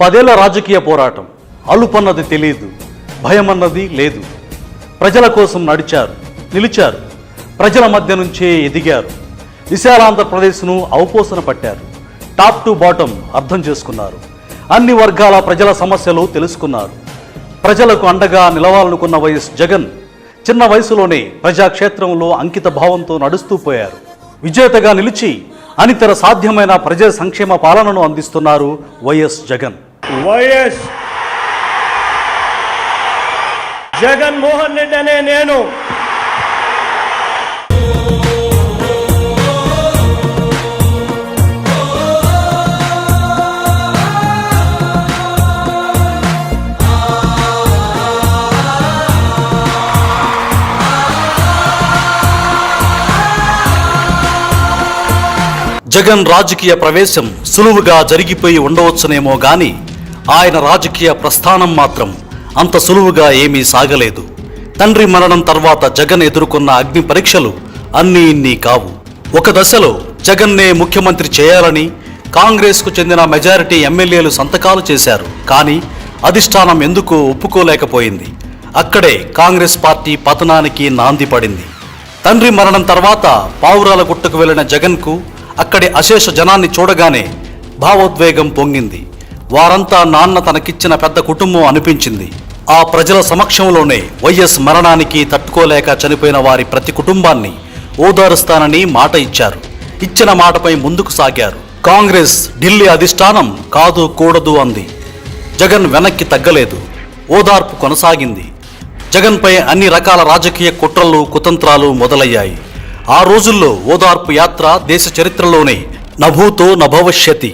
పదేళ్ళ రాజకీయ పోరాటం. అలుపన్నది తెలియదు భయమన్నది లేదు. ప్రజల కోసం నడిచారు నిలిచారు. ప్రజల మధ్య నుంచే ఎదిగారు. విశాలాంధ్రప్రదేశ్ను అవపోసన పట్టారు. టాప్ టు బాటం అర్థం చేసుకున్నారు. అన్ని వర్గాల ప్రజల సమస్యలు తెలుసుకున్నారు. ప్రజలకు అండగా నిలవాలనుకున్న వైఎస్ జగన్ చిన్న వయసులోనే ప్రజాక్షేత్రంలో అంకిత భావంతో నడుస్తూ పోయారు. విజేతగా నిలిచి అనితర సాధ్యమైన ప్రజా సంక్షేమ పాలనను అందిస్తున్నారు వైఎస్ జగన్. వైఎస్ జగన్మోహన్ రెడ్డి అనే నేను. జగన్ రాజకీయ ప్రవేశం సులువుగా జరిగిపోయి ఉండవచ్చునేమో గాని ఆయన రాజకీయ ప్రస్థానం మాత్రం అంత సులువుగా ఏమీ సాగలేదు. తండ్రి మరణం తర్వాత జగన్ ఎదుర్కొన్న అగ్ని పరీక్షలు అన్నీ ఇన్ని కావు. ఒక దశలో జగన్నే ముఖ్యమంత్రి చేయాలని కాంగ్రెస్కు చెందిన మెజారిటీ ఎమ్మెల్యేలు సంతకాలు చేశారు. కానీ అధిష్టానం ఎందుకు ఒప్పుకోలేకపోయింది. అక్కడే కాంగ్రెస్ పార్టీ పతనానికి నాంది పడింది. తండ్రి మరణం తర్వాత పావురాల గుట్టకు వెళ్ళిన జగన్కు అక్కడి అశేష జనాన్ని చూడగానే భావోద్వేగం పొంగింది. వారంతా నాన్న తనకిచ్చిన పెద్ద కుటుంబం అనిపించింది. ఆ ప్రజల సమక్షంలోనే వైఎస్ మరణానికి తట్టుకోలేక చనిపోయిన వారి ప్రతి కుటుంబాన్ని ఓదారుస్తానని మాట ఇచ్చారు. ఇచ్చిన మాటపై ముందుకు సాగారు. కాంగ్రెస్ ఢిల్లీ అధిష్టానం కాదు కూడదు అంది. జగన్ వెనక్కి తగ్గలేదు. ఓదార్పు కొనసాగింది. జగన్పై అన్ని రకాల రాజకీయ కుట్రలు కుతంత్రాలు మొదలయ్యాయి. ఆ రోజుల్లో ఓదార్పు యాత్ర దేశ చరిత్రలోనే నభూతో నభవిష్యతి.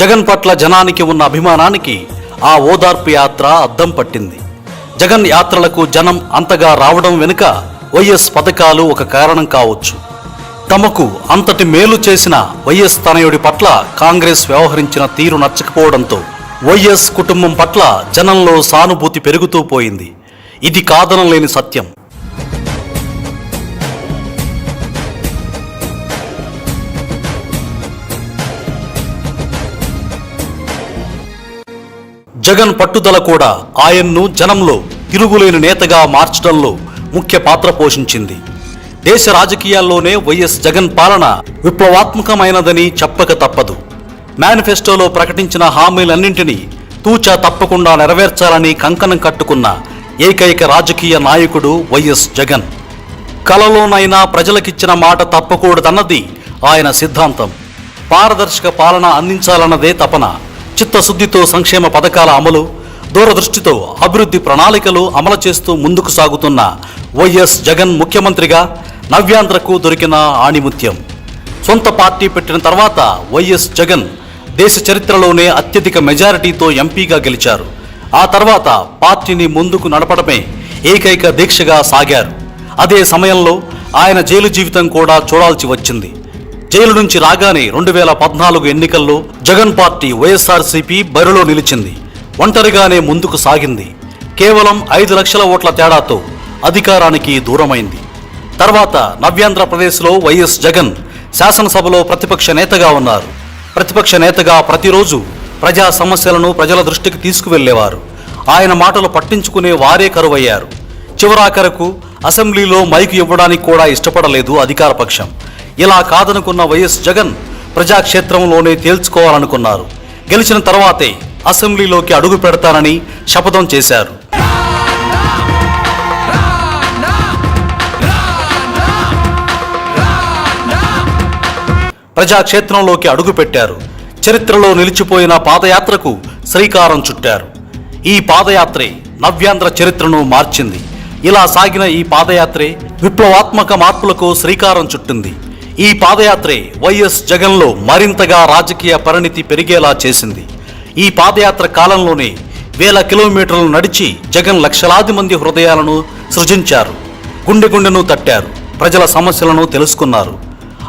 జగన్ పట్ల జనానికి ఉన్న అభిమానానికి ఆ ఓదార్పు యాత్ర అద్దం పట్టింది. జగన్ యాత్రలకు జనం అంతగా రావడం వెనుక వైఎస్ పథకాలు ఒక కారణం కావచ్చు. తమకు అంతటి మేలు చేసిన వైఎస్ తనయుడి పట్ల కాంగ్రెస్ వ్యవహరించిన తీరు నచ్చకపోవడంతో వైఎస్ కుటుంబం పట్ల జనంలో సానుభూతి పెరుగుతూ పోయింది. ఇది కాదనలేని సత్యం. జగన్ పట్టుదల కూడా ఆయన్ను జనంలో తిరుగులేని నేతగా మార్చడంలో ముఖ్య పాత్ర పోషించింది. దేశ రాజకీయాల్లోనే వైఎస్ జగన్ పాలన విప్లవాత్మకమైనదని చెప్పక తప్పదు. మేనిఫెస్టోలో ప్రకటించిన హామీలన్నింటినీ తూచా తప్పకుండా నెరవేర్చాలని కంకణం కట్టుకున్న ఏకైక రాజకీయ నాయకుడు వైఎస్ జగన్. కలలోనైనా ప్రజలకిచ్చిన మాట తప్పకూడదన్నది ఆయన సిద్ధాంతం. పారదర్శక పాలన అందించాలన్నదే తపన. చిత్తశుద్ధితో సంక్షేమ పథకాల అమలు దూరదృష్టితో అభివృద్ధి ప్రణాళికలు అమలు చేస్తూ ముందుకు సాగుతున్న వైఎస్ జగన్ ముఖ్యమంత్రిగా నవ్యాంధ్రకు దొరికిన ఆణిముత్యం. సొంత పార్టీ పెట్టిన తర్వాత వైఎస్ జగన్ దేశ చరిత్రలోనే అత్యధిక మెజారిటీతో ఎంపీగా గెలిచారు. ఆ తర్వాత పార్టీని ముందుకు నడపడమే ఏకైక దీక్షగా సాగారు. అదే సమయంలో ఆయన జైలు జీవితం కూడా చూడాల్సి వచ్చింది. జైలు నుంచి రాగానే రెండు వేల పద్నాలుగు ఎన్నికల్లో జగన్ పార్టీ వైఎస్ఆర్సీపీ బరిలో నిలిచింది. ఒంటరిగానే ముందుకు సాగింది. కేవలం ఐదు లక్షల ఓట్ల తేడాతో అధికారానికి దూరమైంది. తర్వాత నవ్యాంధ్రప్రదేశ్లో వైఎస్ జగన్ శాసనసభలో ప్రతిపక్ష నేతగా ఉన్నారు. ప్రతిపక్ష నేతగా ప్రతిరోజు ప్రజా సమస్యలను ప్రజల దృష్టికి తీసుకువెళ్ళేవారు ఆయన మాటలు పట్టించుకునే వారే కరువయ్యారు. చివరాఖరకు అసెంబ్లీలో మైకు ఇవ్వడానికి కూడా ఇష్టపడలేదు అధికార పక్షం ఇలా కాదనుకున్న వైఎస్ జగన్ ప్రజాక్షేత్రంలోనే తేల్చుకోవాలనుకున్నారు. గెలిచిన తర్వాతే అసెంబ్లీలోకి అడుగు పెడతానని శపథం చేశారు. ప్రజాక్షేత్రంలోకి అడుగుపెట్టారు చరిత్రలో నిలిచిపోయిన పాదయాత్రకు శ్రీకారం చుట్టారు. ఈ పాదయాత్రే నవ్యాంధ్ర చరిత్రను మార్చింది. ఇలా సాగిన ఈ పాదయాత్రే విప్లవాత్మక మార్పులకు శ్రీకారం చుట్టింది. ఈ పాదయాత్రే వైఎస్ జగన్లో మరింతగా రాజకీయ పరిణితి పెరిగేలా చేసింది. ఈ పాదయాత్ర కాలంలోనే వేల కిలోమీటర్లు నడిచి జగన్ లక్షలాది మంది హృదయాలను సృజించారు. గుండె గుండెను తట్టారు. ప్రజల సమస్యలను తెలుసుకున్నారు.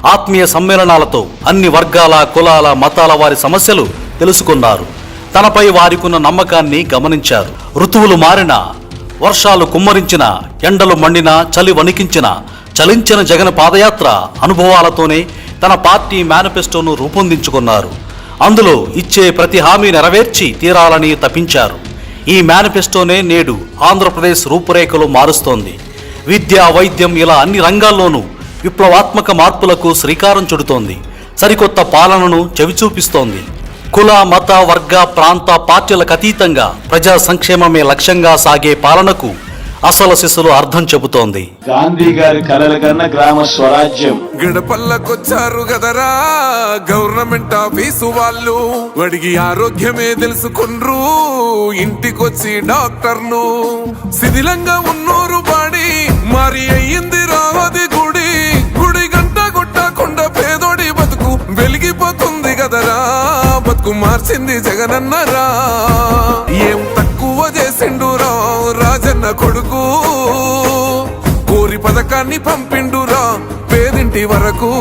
ఆత్మీయ సమ్మేళనాలతో అన్ని వర్గాల కులాల మతాల వారి సమస్యలు తెలుసుకున్నారు. తనపై వారికున్న నమ్మకాన్ని గమనించారు. ఋతువులు మారినా వర్షాలు కుమ్మరించిన ఎండలు మండిన చలి వణికించిన చలించిన జగన్ పాదయాత్ర అనుభవాలతోనే తన పార్టీ మేనిఫెస్టోను రూపొందించుకున్నారు. అందులో ఇచ్చే ప్రతి హామీ నెరవేర్చి తీరాలని తపించారు. ఈ మేనిఫెస్టోనే నేడు ఆంధ్రప్రదేశ్ రూపురేఖలు మారుస్తోంది. విద్య వైద్యం ఇలా అన్ని రంగాల్లోనూ విప్లవాత్మక మార్పులకు శ్రీకారం చుడుతోంది. సరికొత్త పాలనను చవిచూపిస్తోంది. కుల మత వర్గ ప్రాంత పార్టీలకు అతీతంగా ప్రజా సంక్షేమమే లక్ష్యంగా సాగే పాలనకు అసలు శిశులు అర్థం చెబుతోంది. గాంధీ గారి కలల కన్నా గ్రామ స్వరాజ్యం. గడపల్లకొచ్చారు గదరా గవర్నమెంట్ ఆఫీసు వాళ్ళు. అడిగి ఆరోగ్యమే తెలుసుకుండ్రు ఇంటికొచ్చి డాక్టర్లు శిథిలంగా ఉన్నోరు బాడి మరి అయ్యింది రావది గుడి. గుడి గంట కొట్టకుండా పేదోడి బతుకు వెలిగిపోతుంది గదరా. బతుకు మార్చింది జగనన్నరా. ఏం కొడుకు. కోరి పథకాన్ని పంపిండురా పేదింటి వరకు.